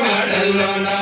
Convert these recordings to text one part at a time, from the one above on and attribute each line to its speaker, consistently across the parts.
Speaker 1: మాడల్లో నా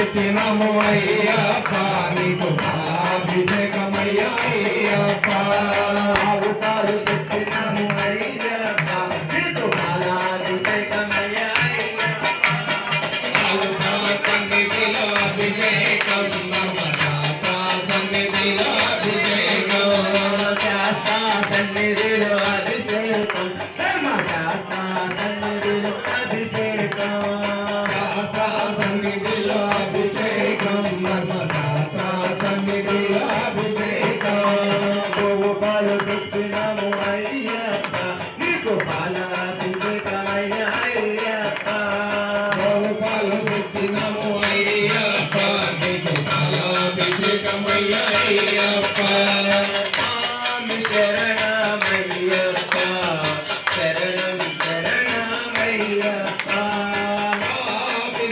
Speaker 1: చేసినము అయ్యప్ప నీకు అభిషేకమయ్యప్ప
Speaker 2: అవతారు చేసినము అయ్యప్ప అభిషేకం.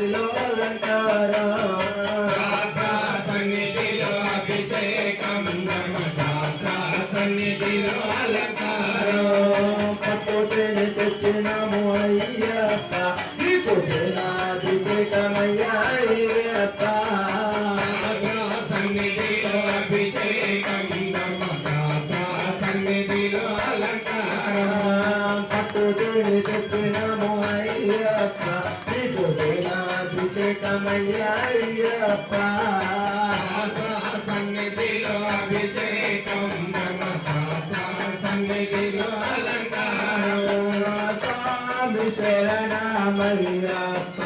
Speaker 2: I అభిషేకమయ్యాయ్యప్ప
Speaker 1: సన్నిధిలో అభిషేకం నమ సన్నిధిలో అలంకారం
Speaker 2: స్వామి శరణమయ్యప్ప